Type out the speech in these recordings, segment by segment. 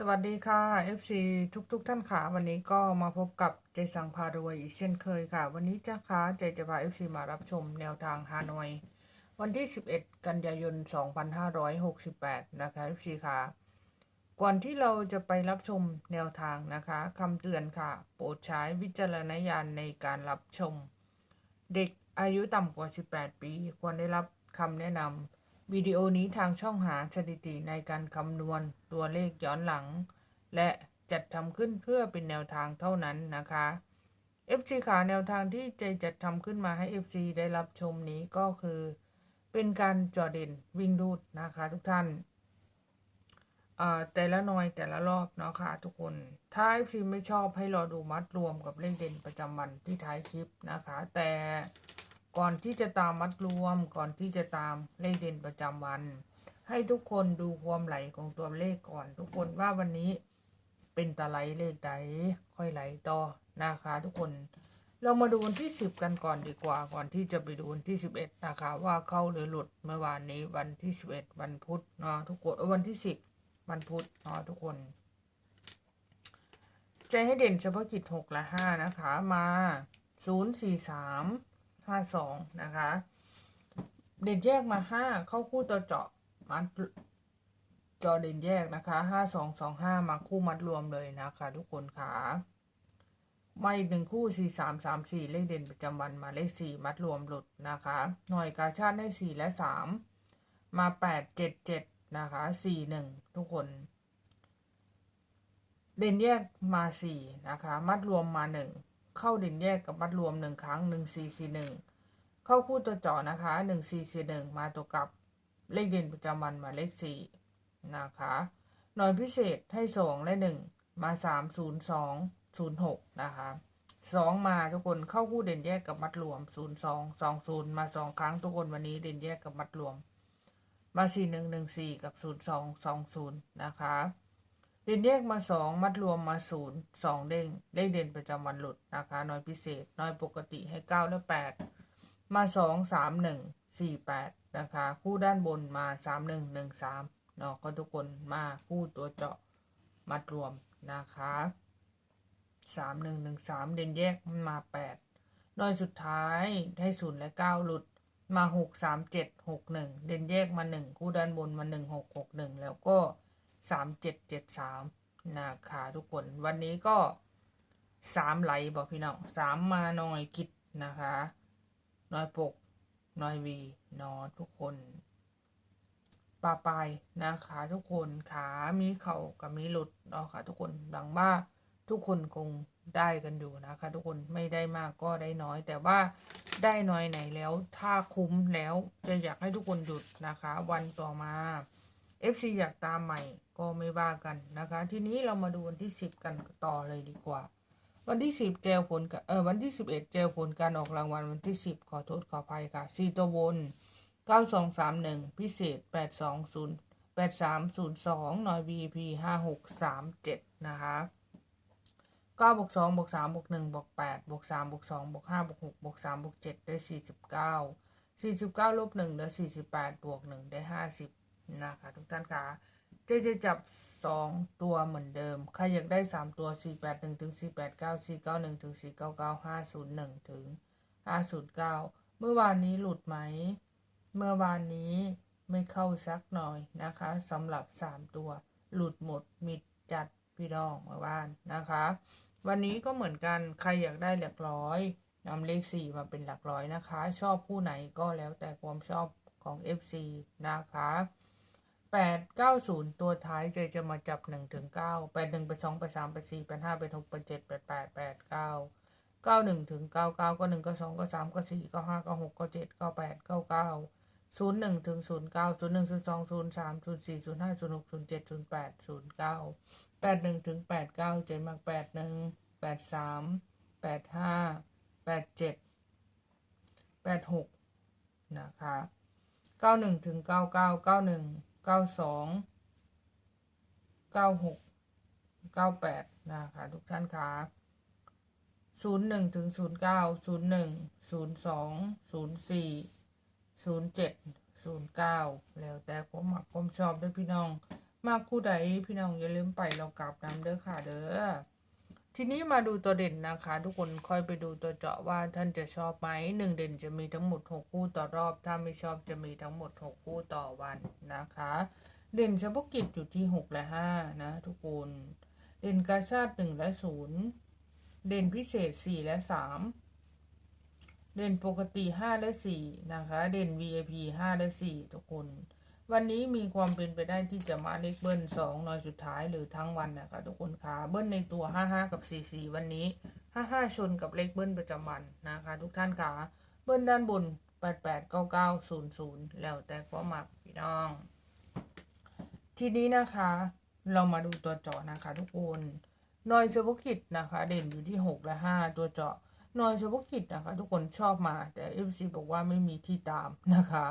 สวัสดีค่ะ FC ทุกๆทท่านค่ะ วันนี้ก็มาพบกับเจสังพารวยอีกเช่นเคยค่ะ วันนี้จ้าค่ะเจจะพา FC มารับชมแนวทางฮานอย วันที่ 11 กันยายน 2568 นะคะ FC ค่ะ ก่อนที่เราจะไปรับชมแนวทางนะคะคำเตือนค่ะ โปรดใช้วิจารณญาณในการรับชม เด็กอายุต่ำกว่า 18 ปี ควรได้รับคำแนะนำ วิดีโอนี้ทางช่องหาสถิติในการคำนวณตัวเลขย้อนหลัง และจัดทำขึ้นเพื่อเป็นแนวทางเท่านั้นนะคะ FC ขาแนวทางที่เจจัดทำขึ้นมาให้ FC ได้รับชมนี้ก็คือ เป็นการจอเด่นวิ่งดูดนะคะทุกท่านอ่าแต่ละหน่วยแต่ละรอบเนาะค่ะทุกคน ถ้า FC ไม่ชอบให้รอดูมัดรวมกับเลขเด่นประจำวันที่ท้ายคลิปนะคะ แต่ ก่อนที่จะตามมัดรวมก่อนที่จะตามเลขเด่นประจำวัน ให้ทุกคนดูความไหลของตัวเลขก่อน ทุกคนว่าวันนี้เป็นตะไลเลขใดค่อยไหลต่อนะคะ ทุกคนเรามาดูวันที่สิบกันก่อนดีกว่า ก่อนที่จะไปดูวันที่สิบเอ็ดนะคะ ว่าเข้าหรือหลุดเมื่อวานนี้วันที่สิบเอ็ดวันพุธเนาะทุกคนวันที่สิบวันพุธเนาะทุกคน ใจให้เด่นเฉพาะกิจหกและห้านะคะมาศูนย์สี่สาม ห้าสองนะคะ เด่นแยกมาห้าเข้าคู่ตัวเจาะมัดจอเด่นแยกนะคะห้าสองสองห้ามาคู่มัดรวมเลยนะคะ ทุกคนค่ะมาอีกหนึ่งคู่สี่สามสามสี่เลขเด่นประจำวันมาเลขสี่มัดรวมหลุดนะคะ หน่วยกาชาติได้สี่และสามมาแปดเจ็ดเจ็ดนะคะสี่หนึ่งทุกคน เด่นแยกมาสี่นะคะ มัดรวมมาหนึ่ง เข้าเด่นแยกกับมัดรวมหนึ่งครั้งหนึ่งสี่สี่หนึ่งเข้าคู่ตัวเจาะนะคะหนึ่งสี่สี่หนึ่งมาตัวกับเลขเด่นประจำวันมาเลขสี่นะคะหน่วยพิเศษให้สองและหนึ่งมาสามศูนย์สองศูนย์หกนะคะสองมาทุกคนเข้าคู่เด่นแยกกับมัดรวมศูนย์สองสองศูนย์มาสองครั้งทุกคนวันนี้เด่นแยกกับมัดรวม มาสี่หนึ่งหนึ่งสี่กับศูนย์สองสองศูนย์นะคะ เด่นแยกมาสองมัดรวมมาศูนย์สองเด้งเลขเด่นประจำวันหลุดนะคะน้อยพิเศษ น้อยปกติให้เก้าและแปดมาสองสามหนึ่งสี่แปดนะคะคู่ด้านบนมาสามหนึ่งหนึ่งสามเนาะก็ทุกคนมาคู่ตัวเจาะมัดรวมนะคะสามหนึ่งหนึ่งสามเด่นแยกมันมาแปดน้อยสุดท้ายให้ศูนย์และเก้าหลุดมาหกสามเจ็ดหกหนึ่งเด่นแยกมาหนึ่งคู่ด้านบนมาหนึ่งหกหกหนึ่งแล้วก็ สามเจ็ดเจ็ดสามนะคะทุกคนวันนี้ก็สามไหลบอกพี่น้องสามมาหน่อยกิจนะคะน้อยปกน้อยวีนอทุกคนปลาปลายนะคะทุกคนขามีเข่ากับมีหลุดเนาะค่ะทุกคนดังว่าทุกคนคงได้กันอยู่นะคะ ทุกคนไม่ได้มากก็ได้น้อย แต่ว่าได้น้อยไหนแล้ว ถ้าคุ้มแล้วจะอยากให้ทุกคนหยุดนะคะ วันต่อมา FC อยากตามใหม่ก็ไม่ว่ากันนะคะ ทีนี้เรามาดูวันที่ 10 กันต่อเลยดีกว่า วันที่ 10 เจลผลกเออวันที่ 11 เจลผลการออกรางวัลวันที่ 10 ขอโทษขออภัยค่ะ4ตัวบน 9231 พิเศษ 820 8302 หน่อย VIP 5637 นะคะ9บวก2บวก3บวก1บวก8บวก3บวก2บวก5บวก6บวก3บวก7ได้ 49 49ลบ1ได้48บวก1ได้50 นะคะทุกท่านคะเจจะจับ 2 ตัวเหมือนเดิม ใครอยากได้ 3 ตัว 481ถึง489 491ถึง499 501ถึง509 เมื่อวานนี้หลุดไหม เมื่อวานนี้ไม่เข้าสักหน่อยนะคะสำหรับ 3 ตัว หลุดหมดมิดจัดพี่น้องเมื่อวานนะคะ วันนี้ก็เหมือนกันใครอยากได้หลักร้อยนำเลข 4 มาเป็นหลักร้อยนะคะ ชอบคู่ไหนก็แล้วแต่ความชอบของ FC นะคะ 8 9 0ตัวท้ายใจจะมาจับ1ถึง9 8 1 8 2 8 3 8 4 8 5 8 6 8 7 8 8 8 9 9 1ถึง9 9ก็1ก็2ก็3ก็4ก็5ก็6ก็7ก็8ก็9 0 1ถึง0 9 0 1 0 2 0 3 0 4 0 5 0 6 0 7 0 8 0 9 8 1ถึง8 9ใจมาก8 1 8 3 8 5 8 7 8 6นะคะ91ถึง99 91 92 96 98นะคะทุกท่านคะ01ถึง09 01 02 04 07 09แล้วแต่ผมหมักผมชอบด้วยพี่น้อง มากคู่ใดพี่น้องอย่าลืมไปเรากลับนำเด้อค่ะเด้อ ทีนี้มาดูตัวเด่นนะคะ ทุกคนค่อยไปดูตัวเจาะว่าท่านจะชอบไหมหนึ่งเด่นจะมีทั้งหมด 6 คู่ต่อรอบ ถ้าไม่ชอบจะมีทั้งหมด 6 คู่ต่อวันนะคะ เด่นเฉพาะกิจอยู่ที่ 6 และ 5 นะ ทุกคนเด่นกาชาติ 1 และ 0 เด่นพิเศษ 4 และ 3 เด่นปกติ 5 และ 4 นะคะ เด่น VIP 5 และ 4 ทุกคน วันนี้มีความเป็นไปได้ที่จะมาเลขเบิ้ลสองหน่อยสุดท้ายหรือทั้งวันนะคะทุกคนคะเบิ้ลในตัว 55 กับ 44 วันนี้ 55 ชนกับเลขเบิ้ลประจำวันนะคะ ทุกท่านคะเบิ้ลด้านบน 88 99 00 แล้วแต่ความมักพี่น้อง ทีนี้นะคะ เรามาดูตัวเจาะนะคะทุกคนนอยเฉพาะกิจนะคะ เด่นอยู่ที่ 6 และ 5 ตัวเจาะนอยเฉพาะกิจนะคะ ทุกคนชอบมาแต่ FC บอกว่าไม่มีที่ตามนะคะ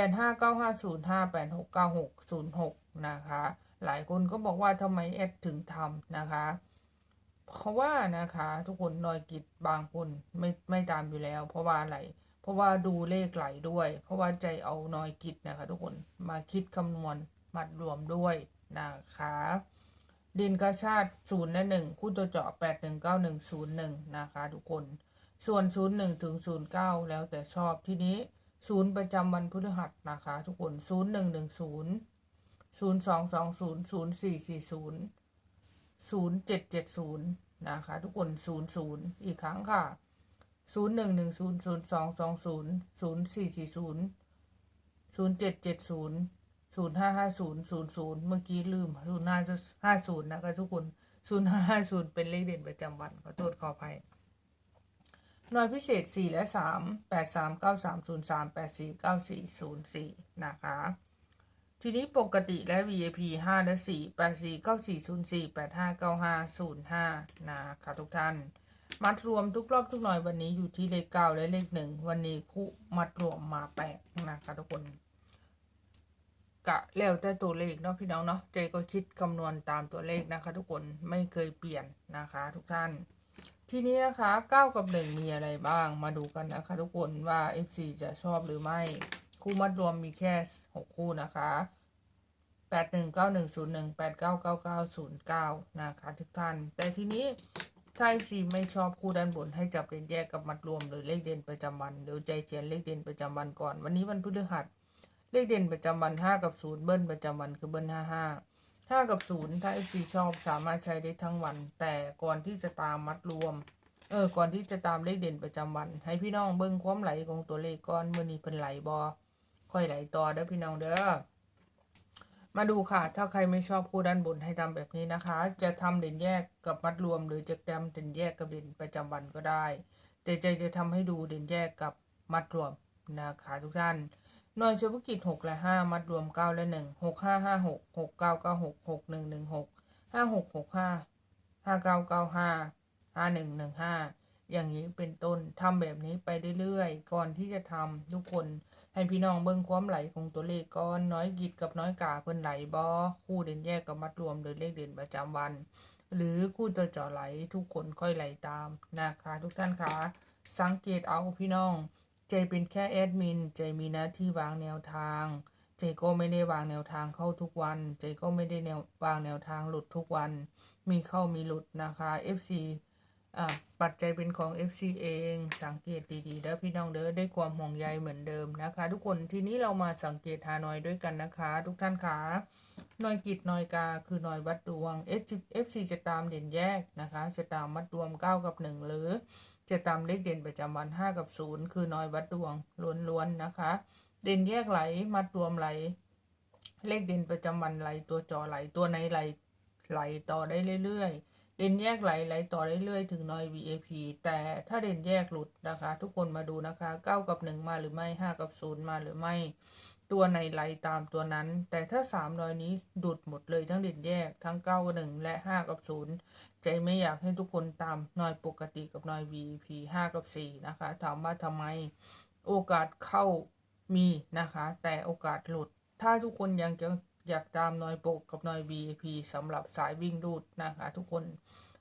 แปดห้าเก้าห้าศูนย์ห้าแปดหกเก้าหกศูนย์หกนะคะ หลายคนก็บอกว่าทำไมแอดถึงทำนะคะ เพราะว่านะคะทุกคนนอยกิจบางคนไม่ไม่ตามอยู่แล้ว เพราะว่าอะไร เพราะว่าดูเลขไหลด้วย เพราะว่าใจเอานอยกิจนะคะ ทุกคนมาคิดคำนวณมัดรวมด้วยนะคะดินกระชาติศูนย์และหนึ่งคู่ตัวเจาะแปดหนึ่งเก้าหนึ่งศูนย์หนึ่งนะคะ ทุกคน ส่วนศูนย์หนึ่งถึงศูนย์เก้าแล้วแต่ชอบที่นี้ ศูนย์ประจำวันพฤหัสนะคะ ทุกคนศูนย์หนึ่งหนึ่งศูนย์ศูนย์สองสองศูนย์ศูนย์สี่สี่ศูนย์ศูนย์เจ็ดเจ็ดศูนย์นะคะ ทุกคนศูนย์ศูนย์อีกครั้งค่ะศูนย์หนึ่งหนึ่งศูนย์ศูนย์สองสองศูนย์ศูนย์สี่สี่ศูนย์ศูนย์เจ็ดเจ็ดศูนย์ศูนย์ห้าห้าศูนย์ศูนย์ศูนย์เมื่อกี้ลืมศูนย์ห้าห้าศูนย์นะคะทุกคนศูนย์ห้าห้าศูนย์เป็นเลขเด่นประจำวันขอโทษขออภัย หน่วยพิเศษ 4 และ 3 8 3 9 3 0 3 8 4 9 4 0 4 นะคะ ทีนี้ปกติและ VIP 5 และ 4 8 4 9 4 0 4 8 5 9 5 0 5 นะคะทุกท่าน มัดรวมทุกรอบทุกหน่วยวันนี้อยู่ที่เลข 9 และเลข 1 วันนี้คู่มัดรวมมาแปดนะคะทุกคนกะแล้วแต่ตัวเลขเนาะพี่น้องเนาะเจก็คิดคำนวณตามตัวเลขนะคะ ทุกคนไม่เคยเปลี่ยนนะคะ ทุกท่าน ทีนี้นะคะ 9 กับ 1 มีอะไรบ้าง มาดูกันนะคะ ทุกคนว่า FC จะชอบหรือไม่ คู่มัดรวมมีแค่ 6 คู่นะคะ 819101 899909 นะคะทุกท่าน แต่ทีนี้ถ้า FC ไม่ชอบคู่ด้านบนให้จับเด่นแยกกับมัดรวมหรือเลขเด่นประจำวัน หรือใจเขียนเลขเด่นประจำวันก่อน วันนี้วันพฤหัส เลขเด่นประจำวัน 5 กับ 0 เบิ้ลประจำวันคือเบิ้ล55 5กับ0ถ้า FC ชอบสามารถใช้ได้ทั้งวัน แต่ก่อนที่จะตามมัดรวม เออ ก่อนที่จะตามเลขเด่นประจำวัน ให้พี่น้องเบิ้งความไหลของตัวเลขก่อนมื่อนี้เพิ่นไหลบอค่อยไหลต่อเด้อพี่น้องเด้อมาดูค่ะ ถ้าใครไม่ชอบคู่ด้านบนให้ทำแบบนี้นะคะ จะทำเด่นแยกกับมัดรวม หรือจะทำเด่นแยกกับเด่นประจำวันก็ได้ แต่ใจจะทำให้ดูเด่นแยกกับมัดรวมนะคะทุกท่าน หน่วยเฉพาะกิจ6และ 5 มัดรวม 9 และ 1 6 5 5 6 6 9 9 6 6 1 1 6 5 6 6 5 5 9 9 5 5 1 1 5 อย่างนี้เป็นต้นทำแบบนี้ไปเรื่อยๆ ก่อนที่จะทำทุกคนให้พี่น้องเบิ่งความไหลของตัวเลขก่อนน้อยกิจกับน้อยกาเพิ่นไหลบอคู่เด่นแยกกับมัดรวมหรือเลขเด่นประจำวัน หรือคู่ตัวเจาะไหลทุกคนค่อยไหลตามนะคะทุกท่านคะสังเกตเอาพี่น้อง ใจเป็นแค่แอดมิน ใจมีหน้าที่วางแนวทาง ใจก็ไม่ได้วางแนวทางเข้าทุกวัน ใจก็ไม่ได้แนววางแนวทางหลุดทุกวัน มีเข้ามีหลุดนะคะ FC อ่าปัจจัยเป็นของ FC เอง สังเกตดีๆเด้อพี่น้องเด้อได้ความห่วงใยเหมือนเดิมนะคะ ทุกคนทีนี้เรามาสังเกตฮานอยด้วยกันนะคะ ทุกท่านคะหน่อยกิจหน่อยกาคือหน่อยวัดดวง FC จะตามเด่นแยกนะคะจะตามมัดรวม9กับ 1 หรือ จะตามเลขเด่นประจำวัน 5 กับ 0 คือน้อยวัดดวงล้วนๆนะคะ เด่นแยกไหลมัดรวมไหล เลขเด่นประจำวันไหลตัวจอไหลตัวไหนไหลไหลต่อได้เรื่อยๆ เด่นแยกไหลไหลต่อได้เรื่อยๆ ถึงน้อย VAP แต่ถ้าเด่นแยกหลุดนะคะ ทุกคนมาดูนะคะ 9 กับ 1 มาหรือไม่ 5 กับ 0 มาหรือไม่ ตัวไหนไหลตามตัวนั้น แต่ถ้า3น้อยนี้ดุดหมดเลยทั้งเด่นแยกทั้ง9กับ1และ 5 กับ 0 ใจไม่อยากให้ทุกคนตามนอยปกติกับนอย VP 5 กับ 4 นะคะถามว่าทำไมโอกาสเข้ามีนะคะ แต่โอกาสหลุด ถ้าทุกคนยังจะอยากตามนอยปกกับนอย VP สำหรับสายวิ่งดูดนะคะ ทุกคน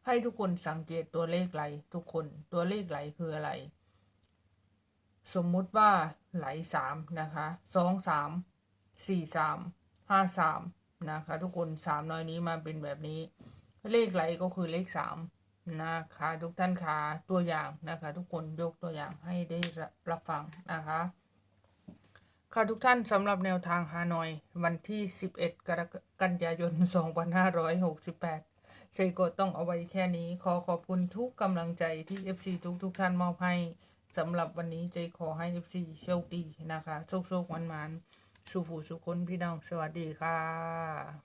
ให้ทุกคนสังเกตตัวเลขไหลทุกคนตัวเลขไหลคืออะไร สมมุติว่าไหลสามนะคะสองสามสี่สามห้าสามนะคะ ทุกคนสามน้อยนี้มาเป็นแบบนี้ เลขไหลก็คือเลขสามนะคะทุกท่านคะตัวอย่างนะคะ ทุกคนยกตัวอย่างให้ได้รับฟังนะคะค่ะทุกท่านสำหรับแนวทางฮานอย วันที่ 11 กรกกันยายน 2568เซโกต้องเอาไว้แค่นี้ ขอขอบคุณทุกกำลังใจที่ FC ทุกทุกท่านมอบให้ สำหรับวันนี้เจขอให้ FC โชคดีนะคะ โชคโชคมันมันๆสุขูสุขคนพี่น้อง สวัสดีค่ะ